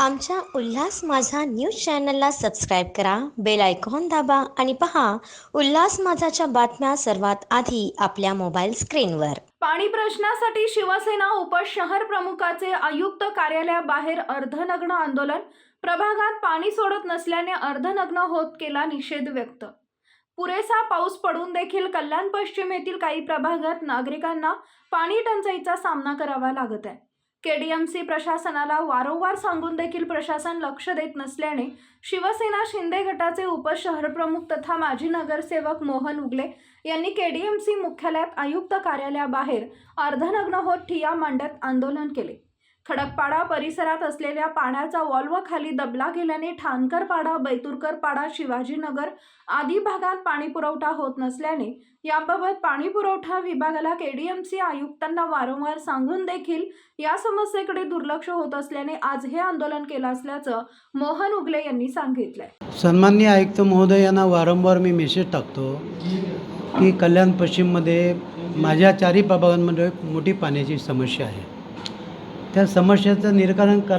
आमच्या उल्हास माझा न्यूज चॅनलला सबस्क्राईब करा बेल आयकॉन दाबा आणि पहा उल्हास माझाच्या बातम्या सर्वात आधी आपल्या मोबाईल स्क्रीनवर. पाणी प्रश्नासाठी शिवसेना उपशहर प्रमुखाचे आयुक्त कार्यालयाबाहेर अर्धनग्न आंदोलन प्रभागात पाणी सोडत नसल्याने अर्धनग्न होत केला निषेध व्यक्त. पुरेसा पाऊस पडून देखील कल्याण पश्चिम येथील काही प्रभागात नागरिकांना पाणी टंचाईचा सामना करावा लागत आहे. केडीएमसी प्रशासनाला वारंवार सांगून देखील प्रशासन लक्ष देत नसल्याने शिवसेना शिंदे गटाचे उपशहरप्रमुख तथा माजी नगरसेवक मोहन उगले यांनी केडीएमसी मुख्यालयात आयुक्त कार्यालयाबाहेर अर्धनग्न होत ठिया मांडत आंदोलन केले. खडकपाडा परिसरात असलेल्या पाण्याचा वॉल्व खाली दबला गेल्याने ठाणकरपाडा बैतुरकरपाडा शिवाजीनगर आदी भागात पाणी पुरवठा होत नसल्याने याबाबत पाणी पुरवठा विभागाला केडीएमसी आयुक्तांना वारंवार सांगून देखील या समस्येकडे दुर्लक्ष होत असल्याने आज हे आंदोलन केलं असल्याचं मोहन उगले यांनी सांगितलंय. सन्मान्य आयुक्त महोदय यांना वारंवार मी मेसेज टाकतो की कल्याण पश्चिममध्ये माझ्या चारही प्रभागांमध्ये एक मोठी पाण्याची समस्या आहे. त्या समस्याचं निराकरण करणे